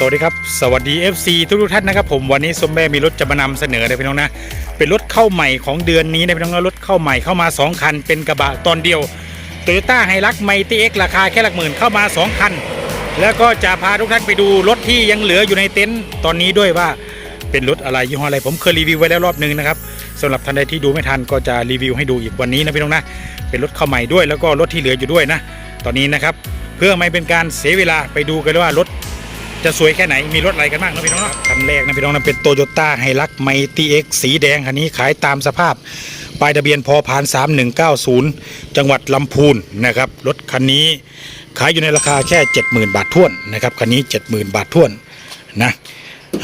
สวัสดีครับ สวัสดี FC ทุกๆท่านนะครับผมวันนี้สมแม่มีรถจะมานำเสนอเลยพี่น้องนะ เป็นรถเข้าใหม่ของเดือนนี้นะพี่น้องนะรถเข้าใหม่เข้ามา 2 คัน เป็นกระบะตอนเดียว t o y ยต้าไฮรักไมตี้เอ็กราคาแค่หลักหมื่นเข้ามา 2 คัน แล้วก็จะพาทุกท่านไปดูรถที่ยังเหลืออยู่ในเต็นท์ตอนนี้ด้วยว่า เป็นรถอะไรยี่ห้ออะไรผมเคยรีวิวไว้แล้วรอบหนึงนะครับสำหรับท่านใดที่ดูไม่ทันก็จะรีวิวให้ดูอีกวันนี้นะพี่น้องนะเป็นรถเข้าใหม่ด้วยแล้วก็รถที่เหลืออยู่ด้วยนะ ตอนนี้นะครับเพื่อไม่เป็นการเสียเวลาไปดูกันเลยว่ารถจะสวยแค่ไหนมีรถอะไรกันบ้างนะพี่น้องนะคันแรกนะพี่น้องนะเป็นโตโยต้าไฮรักไมตี้เอ็กสีแดงคันนี้ขายตามสภาพป้ายทะเบียนพอพาน 3190 จังหวัดลำพูนนะครับรถคันนี้ขายอยู่ในราคาแค่ 70,000 บาทท้วนนะครับคันนี้ 70,000 บาทท้วนนะ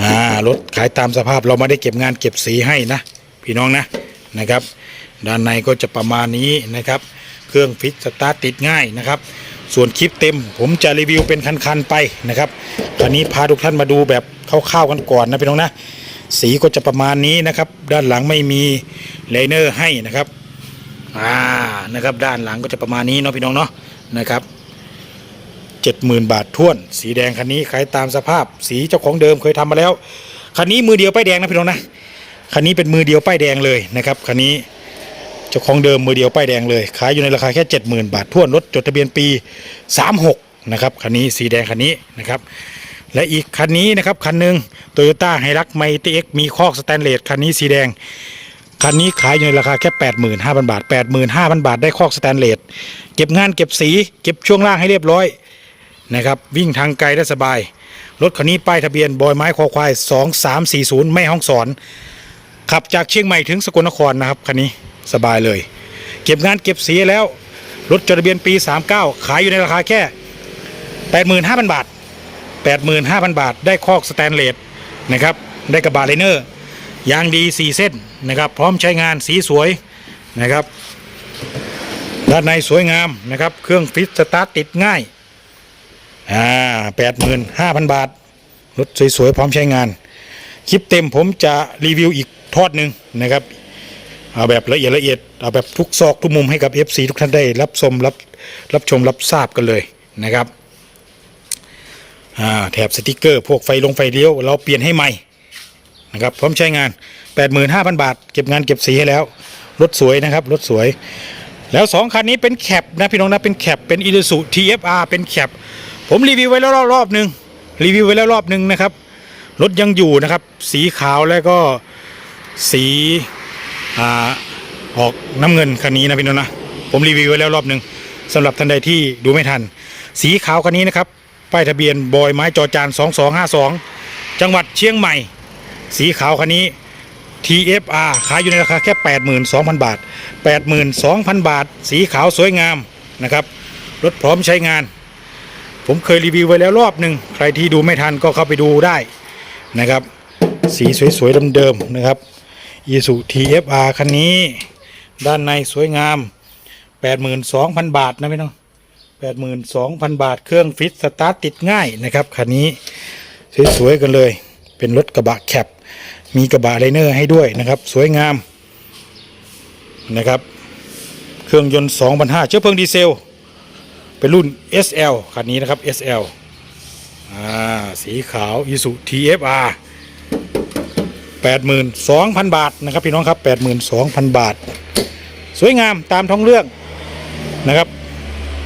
อ่ารถขายตามสภาพเราไม่ได้เก็บงานเก็บสีให้นะ พี่น้องนะนะครับ ด้านในก็จะประมาณนี้นะครับ เครื่องฟิตสตาร์ติดง่ายนะครับ ส่วนคลิปเต็ม ผมจะรีวิวเป็นคันๆไปนะครับคราวนี้พาทุกท่านมาดูแบบคร่าวๆกันก่อนนะพี่น้องนะสีก็จะประมาณนี้นะครับ ด้านหลังไม่มีเลเนอร์ให้นะครับอ่านะครับ ด้านหลังก็จะประมาณนี้เนาะพี่น้องเนาะนะครับ เจ็ดหมื่นบาทท้วน สีแดงคันนี้ขายตามสภาพ สีเจ้าของเดิมเคยทำมาแล้ว คันนี้มือเดียวป้ายแดงนะพี่น้องนะ คันนี้เป็นมือเดียวป้ายแดงเลยนะครับ คันนี้เจ้าของเดิมมือเดียวป้ายแดงเลย ขายอยู่ในราคาแค่ 70,000 บาทท้วน รถจดทะเบียนปี 36 นะครับ คันนี้สีแดงคันนี้นะครับ และอีกคันนี้นะครับคันหนึ่งโตโยต้าไฮรักไมตี้เอ็กมีคอกสแตนเลสคันนี้สีแดงคันนี้ขายอยู่ในราคาแค่ 85,000 บาท 85,000 บาทได้คอกสแตนเลส เก็บงานเก็บสี เก็บช่วงล่างให้เรียบร้อย นะครับวิ่งทางไกลได้สบาย รถคันนี้ป้ายทะเบียนบอยไม้คอควาย 2340 แม่ห้องสอน ขับจากเชียงใหม่ถึงสกลนครนะครับคันนี้สบายเลย เก็บงานเก็บสีแล้ว รถจดทะเบียนปี 39 ขายอยู่ในราคาแค่ 85,000 บาท 85,000 บาท ได้คอกสแตนเลสนะครับได้กระบะไลเนอร์ยางดี 4 เส้นนะครับพร้อมใช้งานสีสวยนะครับด้านในสวยงามนะครับ เครื่องฟิตสตาร์ทติดง่าย อ่า85,000บาท รถสวยๆ พร้อมใช้งาน คลิปเต็มผมจะรีวิวอีกทอดหนึ่งนะครับ เอาแบบละเอียดละเอียด เอาแบบทุกซอกทุกมุมให้กับ FC ทุกท่านได้รับชมรับรับชมรับทราบกันเลยนะครับอ่าแถบสติกเกอร์ พวกไฟลงไฟเลี้ยว เราเปลี่ยนให้ใหม่นะครับพร้อมใช้งาน 85,000 บาท เก็บงานเก็บสีให้แล้ว รถสวยนะครับ รถสวย แล้ว 2 คันนี้เป็นแคปนะพี่น้องนะเป็นแคปเป็นอี u ู u TFR เป็นแคป ผมรีวิวไว้แล้วรอบหนึ่งรีวิวไว้แล้วรอบหนึ่งนะครับ รถยังอยู่นะครับ สีขาวแล้วก็สีอ่าออกน้ำเงินคันนี้นะพี่น้องนะผมรีวิวไว้แล้วรอบหนึ่งสำหรับท่านใดที่ดูไม่ทัน สีขาวคันนี้นะครับป้ายทะเบียนบอยไม้จอจาน2252 จังหวัดเชียงใหม่ สีขาวคันนี้ TFR ขายอยู่ในราคาแค่ 82,000 บาท 82,000 บาท สีขาวสวยงามนะครับรถพร้อมใช้งาน ผมเคยรีวิวไว้แล้วรอบหนึ่งใครที่ดูไม่ทันก็เข้าไปดูได้นะครับ สีสวยๆเดิมๆนะครับ i s u TFR คันนี้ ด้านในสวยงาม 82,000 บาทนะพี่น้อง82,000 บาท เครื่องฟิตสตาร์ทติดง่ายนะครับคันนี้สวยๆกันเลย เป็นรถกระบะแคปมีกระบะไลเนอร์ให้ด้วยนะครับ สวยงามนะครับ เครื่องยนต์ 2,500เชื้อเพลิงดีเซล เป็นรุ่น SL คันนี้นะครับ SL อ่าสีขาว i s u TFR 82,000 บาทนะครับพี่น้องครับ 82,000 บาท สวยงามตามท้องเรื่องนะครับ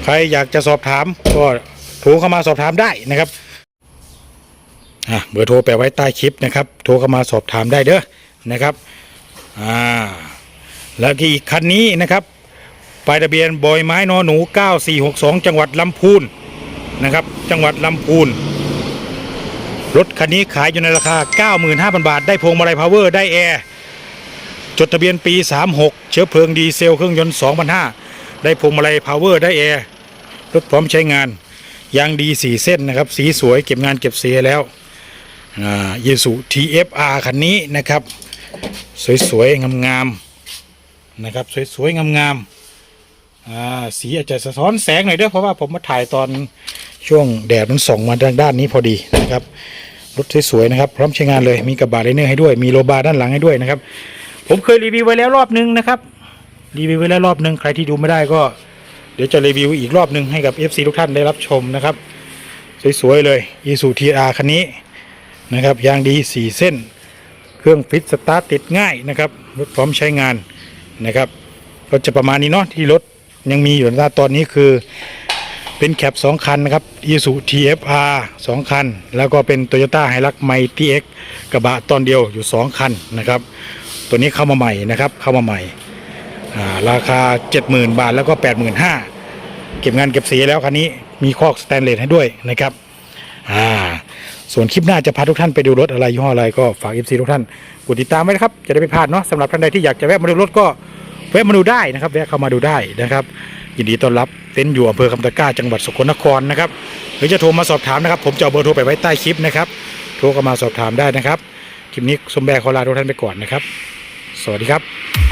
ใครอยากจะสอบถามก็โทรเข้ามาสอบถามได้นะครับอะเบอร์โทรแปะไว้ใต้คลิปนะครับ โทรเข้ามาสอบถามได้เด้อนะครับอ่าแล้วก็อีกคันนี้นะครับ ป้ายทะเบียนบอยไม้นอหนู 9462 จังหวัดลำพูนนะครับ จังหวัดลำพูน รถคันนี้ขายอยู่ในราคา 95,000 บาท ได้พวงมาลัยพาวเวอร์ ได้แอร์ จดทะเบียนปี 36 เชื้อเพลิงดีเซลเครื่องยนต์ 2,500 ได้พวงมาลัยพาวเวอร์ ได้แอร์ รถพร้อมใช้งาน ยางดี 4 เส้นนะครับ สีสวย เก็บงานเก็บเสียแล้วอ่าเยสุ TFR คันนี้นะครับ สวยๆ งามๆ นะครับ สวยๆ งามๆ อ่าสีอาจจะสะท้อนแสงหน่อยด้อเพราะว่าผมมาถ่ายตอนช่วงแดดมันส่องมาทางด้านนี้พอดีนะครับรถสวยๆนะครับ พร้อมใช้งานเลยมีกระบะไลเนอร์ให้ด้วยมีโลบาร์ด้านหลังให้ด้วยนะครับ ผมเคยรีวิวไว้แล้วรอบนึงนะครับรีวิวไว้แล้วรอบนึงใครที่ดูไม่ได้ก็ เดี๋ยวจะรีวิวอีกรอบนึงให้กับ FC ทุกท่านได้รับชมนะครับ สวยๆเลย i s u t r คันนี้นะครับยางดี 4 เส้น เครื่องฟิตสตาร์ทติดง่ายนะครับรถพร้อมใช้งานนะครับก็จะประมาณนี้เนาะที่รถ ยังมีอยู่นะตอนนี้คือเป็นแคป2คันนะครับ i s u TFR 2คัน แล้วก็เป็น Toyota h i l u x m i t x กระบะตอนเดียวอยู่ 2 คันนะครับ ตัวนี้เข้ามาใหม่นะครับเข้ามาใหม่อ่าราคา 70,000 บาทแล้วก็ 85,000เก็บงานเก็บสีแล้วคันนี้มีคอกสแตนเลสให้ด้วยนะครับอ่าส่วนคลิปหน้าจะพาทุกท่านไปดูรถอะไรยี่ห้ออะไรก็ฝาก FC ทุกท่านกดติดตามไว้นะครับ จะได้ไม่พลาดเนาะสำหรับท่านใดที่อยากจะแวะมาดูรถก็ แวะมาดูได้นะครับแวะเข้ามาดูได้นะครับ ยินดีต้อนรับเต็นท์อยู่อำเภอคำตะกร้าจังหวัดสกลนครนะครับหรือจะโทรมาสอบถามนะครับ ผมจะเอาเบอร์โทรไปไว้ใต้คลิปนะครับโทรเข้ามาสอบถามได้นะครับคลิปนี้สมแบร์ขอลาทุกท่านไปก่อนนะครับ สวัสดีครับ